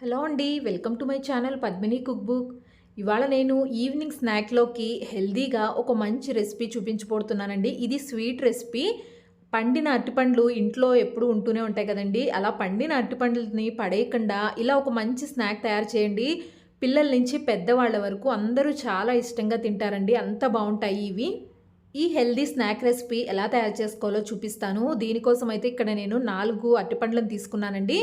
Hello అండి welcome to my channel Padmini cook book. ఇవాళ నేను ఈవినింగ్ స్నాక్లోకి హెల్దీగా ఒక మంచి రెసిపీ చూపించబోతున్నానండి. ఇది స్వీట్ రెసిపీ. పండిన అరటిపండ్లు ఇంట్లో ఎప్పుడు ఉంటూనే ఉంటాయి కదండి. అలా పండిన అరటిపండ్లని పడేయకుండా ఇలా ఒక మంచి స్నాక్ తయారు చేయండి. పిల్లల నుంచి పెద్దవాళ్ళ వరకు అందరూ చాలా ఇష్టంగా తింటారండి. అంత బాగుంటాయి ఇవి. ఈ హెల్దీ స్నాక్ రెసిపీ ఎలా తయారు చేసుకోవాలో చూపిస్తాను. దీనికోసం అయితే ఇక్కడ నేను నాలుగు అరటిపండ్లను తీసుకున్నానండి.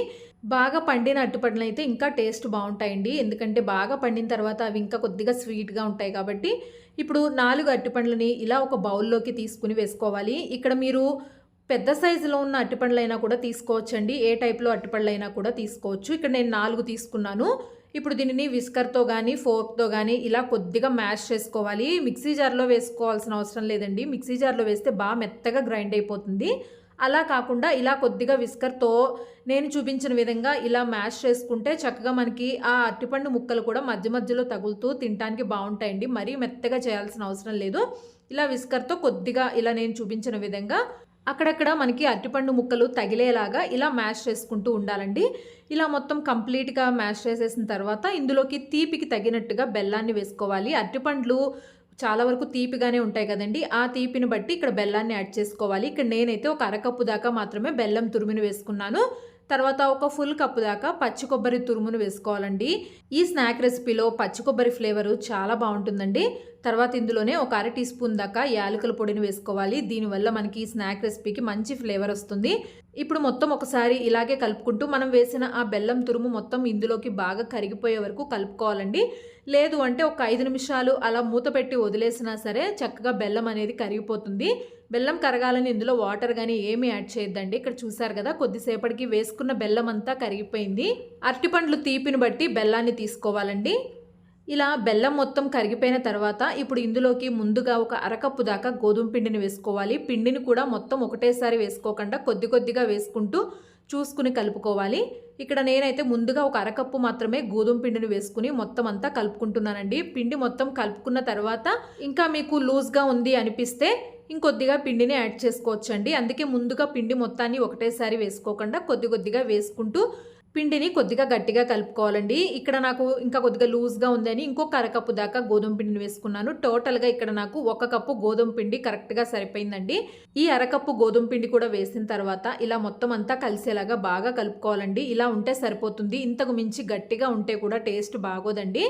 బాగా పండిన అట్టిపండ్లు అయితే ఇంకా టేస్ట్ బాగుంటాయండి. ఎందుకంటే బాగా పండిన తర్వాత అవి ఇంకా కొద్దిగా స్వీట్గా ఉంటాయి కాబట్టి ఇప్పుడు నాలుగు అరటిపండ్లని ఇలా ఒక బౌల్లోకి తీసుకుని వేసుకోవాలి. ఇక్కడ మీరు పెద్ద సైజులో ఉన్న అరటిపండ్లైనా కూడా తీసుకోవచ్చండి. ఏ టైప్లో అట్టిపండ్లైనా కూడా తీసుకోవచ్చు. ఇక్కడ నేను నాలుగు తీసుకున్నాను. ఇప్పుడు దీనిని విస్కర్తో కానీ ఫోర్క్తో కానీ ఇలా కొద్దిగా మ్యాష్ చేసుకోవాలి. మిక్సీ జార్లో వేసుకోవాల్సిన అవసరం లేదండి. మిక్సీ జార్లో వేస్తే బాగా మెత్తగా గ్రైండ్ అయిపోతుంది. అలా కాకుండా ఇలా కొద్దిగా విస్కర్తో నేను చూపించిన విధంగా ఇలా మ్యాష్ చేసుకుంటే చక్కగా మనకి ఆ అరటిపండు ముక్కలు కూడా మధ్య మధ్యలో తగులుతూ తినడానికి బాగుంటాయండి. మరీ మెత్తగా చేయాల్సిన అవసరం లేదు. ఇలా విస్కర్తో కొద్దిగా ఇలా నేను చూపించిన విధంగా అక్కడక్కడ మనకి అరటిపండు ముక్కలు తగిలేలాగా ఇలా మ్యాష్ చేసుకుంటూ ఉండాలండి. ఇలా మొత్తం కంప్లీట్గా మ్యాష్ చేసేసిన తర్వాత ఇందులోకి తీపికి తగినట్టుగా బెల్లాన్ని వేసుకోవాలి. అరటిపండ్లు చాలా వరకు తీపిగానే ఉంటాయి కదండి. ఆ తీపిని బట్టి ఇక్కడ బెల్లాన్ని యాడ్ చేసుకోవాలి. ఇక్కడ నేనైతే ఒక అరకప్పు దాకా మాత్రమే బెల్లం తురుముని వేసుకున్నాను. తర్వాత ఒక ఫుల్ కప్పు దాకా పచ్చి కొబ్బరి తురుమును వేసుకోవాలండి. ఈ స్నాక్ రెసిపీలో పచ్చి కొబ్బరి ఫ్లేవరు చాలా బాగుంటుందండి. తర్వాత ఇందులోనే ఒక అర టీ స్పూన్ దాకా యాలకుల పొడిని వేసుకోవాలి. దీనివల్ల మనకి ఈ స్నాక్ రెసిపీకి మంచి ఫ్లేవర్ వస్తుంది. ఇప్పుడు మొత్తం ఒకసారి ఇలాగే కలుపుకుంటూ మనం వేసిన ఆ బెల్లం తురుము మొత్తం ఇందులోకి బాగా కరిగిపోయే వరకు కలుపుకోవాలండి. లేదు అంటే ఒక ఐదు నిమిషాలు అలా మూత పెట్టి వదిలేసినా సరే చక్కగా బెల్లం అనేది కరిగిపోతుంది. బెల్లం కరగాలని ఇందులో వాటర్ కానీ ఏమీ యాడ్ చేయొద్దండి. ఇక్కడ చూసారు కదా కొద్దిసేపటికి వేసుకున్న బెల్లం అంతా కరిగిపోయింది. అరటిపండ్లు తీపిని బట్టి బెల్లాన్ని తీసుకోవాలండి. ఇలా బెల్లం మొత్తం కరిగిపోయిన తర్వాత ఇప్పుడు ఇందులోకి ముందుగా ఒక అరకప్పు దాకా గోధుమ పిండిని వేసుకోవాలి. పిండిని కూడా మొత్తం ఒకటేసారి వేసుకోకుండా కొద్ది కొద్దిగా వేసుకుంటూ చూసుకుని కలుపుకోవాలి. ఇక్కడ నేనైతే ముందుగా ఒక అరకప్పు మాత్రమే గోధుమ పిండిని వేసుకుని మొత్తం అంతా కలుపుకుంటున్నానండి. పిండి మొత్తం కలుపుకున్న తర్వాత ఇంకా మీకు లూజ్గా ఉంది అనిపిస్తే ఇంకొద్దిగా పిండిని యాడ్ చేసుకోవచ్చండి. అందుకే ముందుగా పిండి మొత్తాన్ని ఒకటేసారి వేసుకోకుండా కొద్ది కొద్దిగా వేసుకుంటూ పిండిని కొద్దిగా గట్టిగా కలుపుకోవాలండి. ఇక్కడ నాకు ఇంకా కొద్దిగా లూజ్గా ఉందని ఇంకొక అరకప్పు దాకా గోధుమ పిండిని వేసుకున్నాను. టోటల్గా ఇక్కడ నాకు ఒక కప్పు గోధుమ పిండి కరెక్ట్గా సరిపోయిందండి. ఈ అరకప్పు గోధుమ పిండి కూడా వేసిన తర్వాత ఇలా మొత్తం అంతా కలిసేలాగా బాగా కలుపుకోవాలండి. ఇలా ఉంటే సరిపోతుంది. ఇంతకు మించి గట్టిగా ఉంటే కూడా టేస్ట్ బాగోదండి.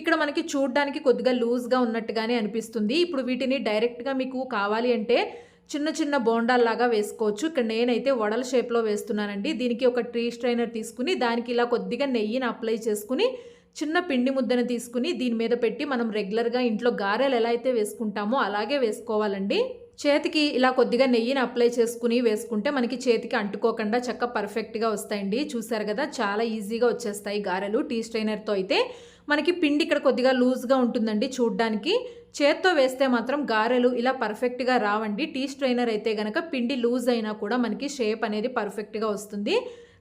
ఇక్కడ మనకి చూడడానికి కొద్దిగా లూజ్గా ఉన్నట్టుగానే అనిపిస్తుంది. ఇప్పుడు వీటిని డైరెక్ట్గా మీకు కావాలి అంటే చిన్న చిన్న బోండాల్లాగా వేసుకోవచ్చు. ఇక్కడ నేనైతే వడల షేప్లో వేస్తున్నానండి. దీనికి ఒక ట్రీ స్ట్రైనర్ తీసుకుని దానికి ఇలా కొద్దిగా నెయ్యిని అప్లై చేసుకుని చిన్న పిండి ముద్దను తీసుకుని దీని మీద పెట్టి మనం రెగ్యులర్గా ఇంట్లో గారెలు ఎలా అయితే వేసుకుంటామో అలాగే వేసుకోవాలండి. చేతికి ఇలా కొద్దిగా నెయ్యిని అప్లై చేసుకుని వేసుకుంటే మనకి చేతికి అంటుకోకుండా చక్క పర్ఫెక్ట్గా వస్తాయండి. చూసారు కదా చాలా ఈజీగా వచ్చేస్తాయి గారెలు. టీ స్ట్రైనర్తో అయితే మనకి పిండి ఇక్కడ కొద్దిగా లూజ్గా ఉంటుందండి చూడ్డానికి. చేత్తో వేస్తే మాత్రం గారెలు ఇలా పర్ఫెక్ట్గా రావండి. టీ స్ట్రైనర్ అయితే గనక పిండి లూజ్ అయినా కూడా మనకి షేప్ అనేది పర్ఫెక్ట్గా వస్తుంది.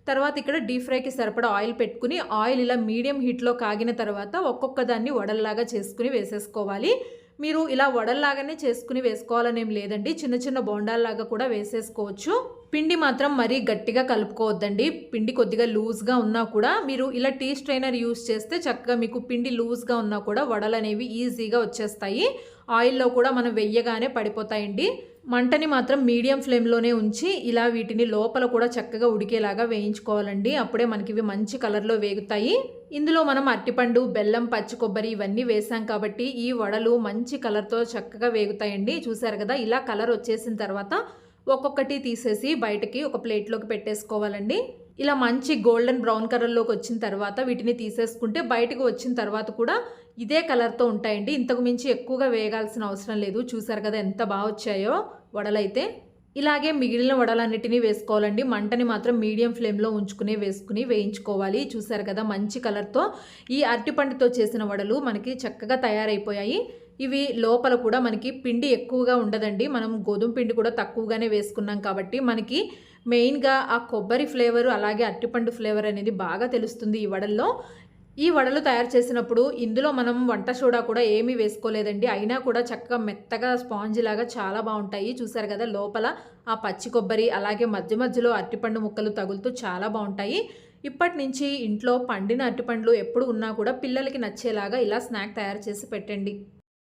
తర్వాత ఇక్కడ డీప్ ఫ్రైకి సరిపడా ఆయిల్ పెట్టుకుని ఆయిల్ ఇలా మీడియం హీట్లో కాగిన తర్వాత ఒక్కొక్క దాన్ని వడల్లాగా చేసుకుని వేసేసుకోవాలి. మీరు ఇలా వడల్లాగానే చేసుకుని వేసుకోవాలనేం లేదండి. చిన్న చిన్న బోండాల్లాగా కూడా వేసేసుకోవచ్చు. పిండి మాత్రం మరీ గట్టిగా కలుపుకోవద్దండి. పిండి కొద్దిగా లూజ్గా ఉన్నా కూడా మీరు ఇలా టీ స్ట్రైనర్ యూస్ చేస్తే చక్కగా మీకు పిండి లూజ్గా ఉన్నా కూడా వడలు అనేవి ఈజీగా వచ్చేస్తాయి. ఆయిల్లో కూడా మనం వెయ్యగానే పడిపోతాయండి. మంటని మాత్రం మీడియం ఫ్లేమ్లోనే ఉంచి ఇలా వీటిని లోపల కూడా చక్కగా ఉడికేలాగా వేయించుకోవాలండి. అప్పుడే మనకి ఇవి మంచి కలర్లో వేగుతాయి. ఇందులో మనం అరటిపండు బెల్లం పచ్చి కొబ్బరి ఇవన్నీ వేసాం కాబట్టి ఈ వడలు మంచి కలర్తో చక్కగా వేగుతాయండి. చూసారు కదా ఇలా కలర్ వచ్చేసిన తర్వాత ఒక్కొక్కటి తీసేసి బయటకి ఒక ప్లేట్లోకి పెట్టేసుకోవాలండి. ఇలా మంచి గోల్డెన్ బ్రౌన్ కలర్లోకి వచ్చిన తర్వాత వీటిని తీసేసుకుంటే బయటకు వచ్చిన తర్వాత కూడా ఇదే కలర్తో ఉంటాయండి. ఇంతకు మించి ఎక్కువగా వేగాల్సిన అవసరం లేదు. చూసారు కదా ఎంత బాగా వచ్చాయో. వడలైతే ఇలాగే మిగిలిన వడలన్నిటినీ వేసుకోవాలండి. మంటని మాత్రం మీడియం ఫ్లేమ్లో ఉంచుకుని వేసుకుని వేయించుకోవాలి. చూసారు కదా మంచి కలర్తో ఈ అరటిపండుతో చేసిన వడలు మనకి చక్కగా తయారైపోయాయి. ఇవి లోపల కూడా మనకి పిండి ఎక్కువగా ఉండదండి. మనం గోధుమ పిండి కూడా తక్కువగానే వేసుకున్నాం కాబట్టి మనకి మెయిన్గా ఆ కొబ్బరి ఫ్లేవర్ అలాగే అరటిపండు ఫ్లేవర్ అనేది బాగా తెలుస్తుంది ఈ వడల్లో. ఈ వడలు తయారు చేసినప్పుడు ఇందులో మనం వంట సోడా కూడా ఏమీ వేసుకోలేదండి. అయినా కూడా చక్కగా మెత్తగా స్పాంజ్ లాగా చాలా బాగుంటాయి. చూసారు కదా లోపల ఆ పచ్చి కొబ్బరి అలాగే మధ్య మధ్యలో అరటిపండు ముక్కలు తగులుతూ చాలా బాగుంటాయి. ఇప్పటి నుంచి ఇంట్లో పండిన అరటిపండ్లు ఎప్పుడు ఉన్నా కూడా పిల్లలకి నచ్చేలాగా ఇలా స్నాక్ తయారు చేసి పెట్టండి.